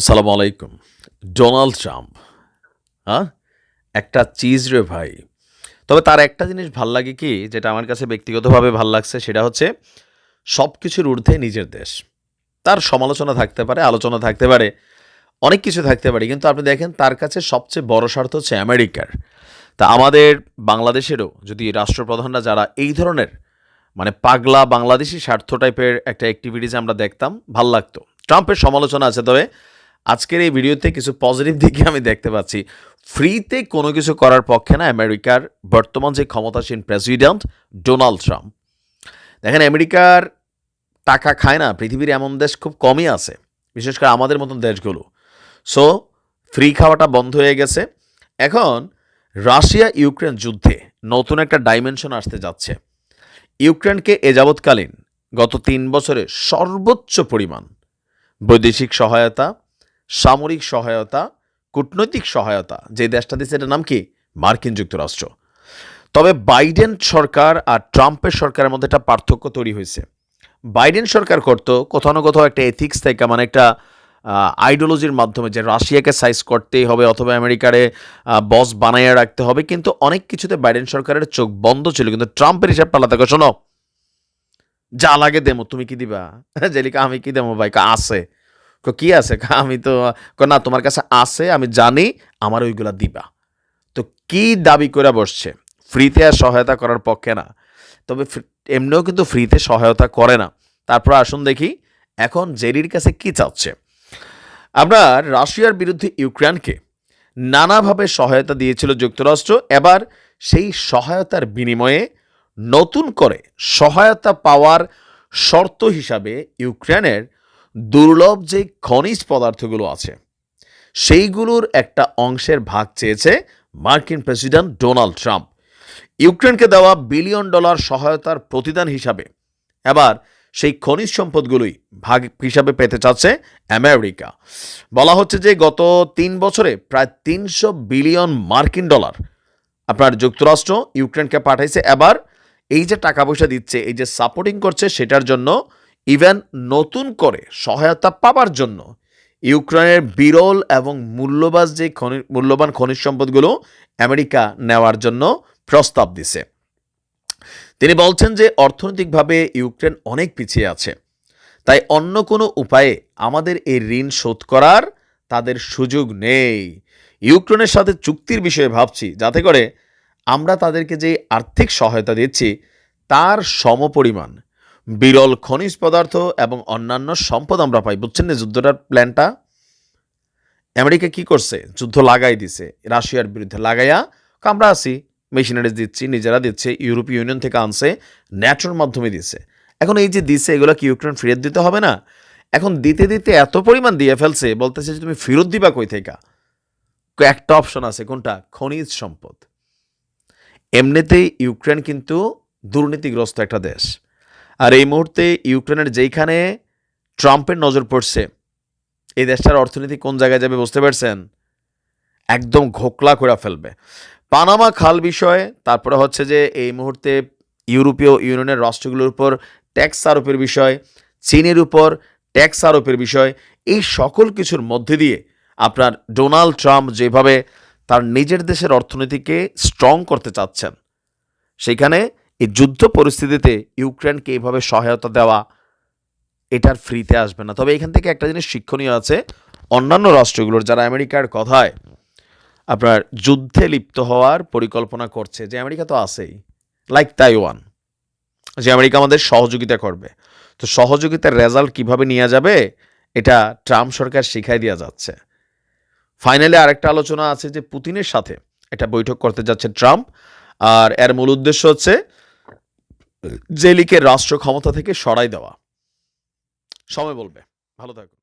আসসালামু আলাইকুম। Donald Trump হ্যাঁ? একটা চিজ রে ভাই। তবে তার একটা জিনিস ভালো লাগে কি, যেটা আমার কাছে ব্যক্তিগতভাবে ভালো লাগছে, সেটা হচ্ছে সব কিছুর ঊর্ধ্বে নিজের দেশ। তার সমালোচনা থাকতে পারে, আলোচনা থাকতে পারে, অনেক কিছু থাকতে পারে, কিন্তু আপনি দেখেন তার কাছে সবচেয়ে বড় স্বার্থ হচ্ছে আমেরিকার। তা আমাদের বাংলাদেশেরও, যদি রাষ্ট্রপ্রধানরা যারা এই ধরনের মানে পাগলা বাংলাদেশি স্বার্থ টাইপের একটা অ্যাক্টিভিটিস আমরা দেখতাম, ভালো লাগতো। ট্রাম্পের সমালোচনা আছে, তবে আজকের এই ভিডিওতে কিছু পজিটিভ দিকে আমি দেখতে পাচ্ছি। ফ্রিতে কোনো কিছু করার পক্ষে না আমেরিকার বর্তমান যে ক্ষমতাসীন প্রেসিডেন্ট ডোনাল্ড ট্রাম্প দেখেন, আমেরিকার টাকা খায় না, পৃথিবীর এমন দেশ খুব কমই আছে, বিশেষ করে আমাদের মতন দেশগুলো। সো ফ্রি খাওয়াটা বন্ধ হয়ে গেছে। এখন, রাশিয়া, ইউক্রেন যুদ্ধে নতুন একটা ডাইমেনশন আসতে যাচ্ছে। ইউক্রেনকে এ যাবৎকালীন গত তিন বছরে সর্বোচ্চ পরিমাণ বৈদেশিক সহায়তা সামরিক সহায়তা, কূটনৈতিক সহায়তা, যে দেশটা দিচ্ছে এটার নাম কি? মার্কিন যুক্তরাষ্ট্র। তবে বাইডেন সরকার আর ট্রাম্পের সরকারের মধ্যে একটা পার্থক্য তৈরি হয়েছে। বাইডেন সরকার করত কোথাও না কোথাও একটা এথিক্স থেকে মানে একটা আইডিওলজির মাধ্যমে যে রাশিয়াকে সাইজ করতেই হবে অথবা আমেরিকারে বস বানাইয়া রাখতে হবে, কিন্তু অনেক কিছুতে বাইডেন সরকারের চোখ বন্ধ ছিল। কিন্তু ট্রাম্পের হিসাব পাল্লা দেখো, শোনো। যা লাগে দেমো, তুমি কি দিবা? জেলিকা, আমি কি দেবো ভাই? কা, আছে। কো আছে? আমি তো না, তোমার কাছে আছে, আমি জানি, আমার ওইগুলা দিবা। তো কি দাবি করে বসছে? ফ্রিতে আর সহায়তা করার পক্ষে না। তবে এমনিও কিন্তু ফ্রিতে সহায়তা করে না। তারপর আসুন দেখি, এখন জেরির কাছে কি চাচ্ছে? আপনার রাশিয়ার বিরুদ্ধে ইউক্রেনকে নানাভাবে সহায়তা দিয়েছিল যুক্তরাষ্ট্র। এবার সেই সহায়তার বিনিময়ে নতুন করে সহায়তা পাওয়ার শর্ত হিসাবে ইউক্রেনের দুর্লভ যে খনিজ পদার্থগুলো আছে, সেইগুলোর একটা অংশের ভাগ চেয়েছে মার্কিন প্রেসিডেন্ট ডোনাল্ড ট্রাম্প। ইউক্রেনকে দেওয়া বিলিয়ন ডলার সহায়তার প্রতিদান হিসাবে এবার সেই খনিজ সম্পদগুলোই ভাগ হিসাবে পেতে চাচ্ছে আমেরিকা। বলা হচ্ছে যে গত তিন বছরে প্রায় তিনশো বিলিয়ন মার্কিন ডলার আপনার যুক্তরাষ্ট্র ইউক্রেনকে পাঠাইছে। এবার এই যে টাকা পয়সা দিচ্ছে, এই যে সাপোর্টিং করছে, সেটার জন্য ইভেন নতুন করে সহায়তা পাবার জন্য ইউক্রেনের বিরল এবং মূল্যবান যে খনি, মূল্যবান খনিজ সম্পদগুলো আমেরিকা নেওয়ার জন্য প্রস্তাব দিছে। তিনি বলছেন যে অর্থনৈতিকভাবে ইউক্রেন অনেক পিছিয়ে আছে। তাই অন্য কোনো উপায়ে আমাদের এই ঋণ শোধ করার তাদের সুযোগ নেই। ইউক্রেনের সাথে চুক্তির বিষয়ে ভাবছি, যাতে করে আমরা তাদেরকে যে আর্থিক সহায়তা দিচ্ছি, তার সমপরিমাণ বিরল খনিজ পদার্থ এবং অন্যান্য সম্পদ আমরা পাই। বুঝছেন না যুদ্ধটার প্ল্যানটা আমেরিকা কি করছে? যুদ্ধ লাগাই দিছে। রাশিয়ার বিরুদ্ধে লাগাইয়া আমরা আছি। মেশিনারিজ দিচ্ছি, নিজেরা দিচ্ছে ইউরোপীয় ইউনিয়ন থেকে আনছে ন্যাটোর মাধ্যমে দিছে এখন এই যে দিছে, এগুলো কি ইউক্রেন ফেরত দিতে হবে না? এখন দিতে দিতে এত পরিমাণ দিয়ে ফেলছে, বলতেছে যে তুমি ফেরত দিবা কই থেকে? একটা অপশন আছে, কোনটা? খনিজ সম্পদ। এমনিতেই ইউক্রেন কিন্তু দুর্নীতিগ্রস্ত একটা দেশ। আর এই মুহূর্তে ইউক্রেনের যেইখানে ট্রাম্পের নজর পড়ছে, এই দেশটার অর্থনীতি কোন জায়গায় যাবে বুঝতে পারছেন? একদম ঘোকলা করে ফেলবে। পানামা খাল বিষয়ে, তারপরে হচ্ছে যে এই মুহূর্তে ইউরোপীয় ইউনিয়নের রাষ্ট্রগুলোর উপর ট্যাক্স আরোপের বিষয়, চীনের উপর ট্যাক্স আরোপের বিষয়, এই সকল কিছুর মধ্যে দিয়ে আপনার ডোনাল্ড ট্রাম্প যেভাবে তার নিজের দেশের অর্থনীতিকে স্ট্রং করতে চাচ্ছেন, সেখানে এই যুদ্ধ পরিস্থিতিতে ইউক্রেনকে এইভাবে সহায়তা দেওয়া এটার ফ্রিতে আসবে না। তবে এখান থেকে একটা জিনিস শিক্ষণীয় আছে। অন্যান্য রাষ্ট্রগুলোর যারা আমেরিকার কথায় আপনার যুদ্ধে লিপ্ত হওয়ার পরিকল্পনা করছে, যে আমেরিকা তো আছেই লাইক তাইওয়ান যে আমেরিকা আমাদের সহযোগিতা করবে। তো সহযোগিতার রেজাল্ট কীভাবে নিয়ে যাবে, এটা ট্রাম্প সরকার শিখাই দেওয়া যাচ্ছে। ফাইনালি আরেকটা আলোচনা আছে যে পুতিনের সাথে একটা বৈঠক করতে যাচ্ছে ট্রাম্প, আর এর মূল উদ্দেশ্য হচ্ছে জেলিকে রাষ্ট্র ক্ষমতা থেকে সরাই দেওয়া। সময় বলবে। ভালো থাকুন।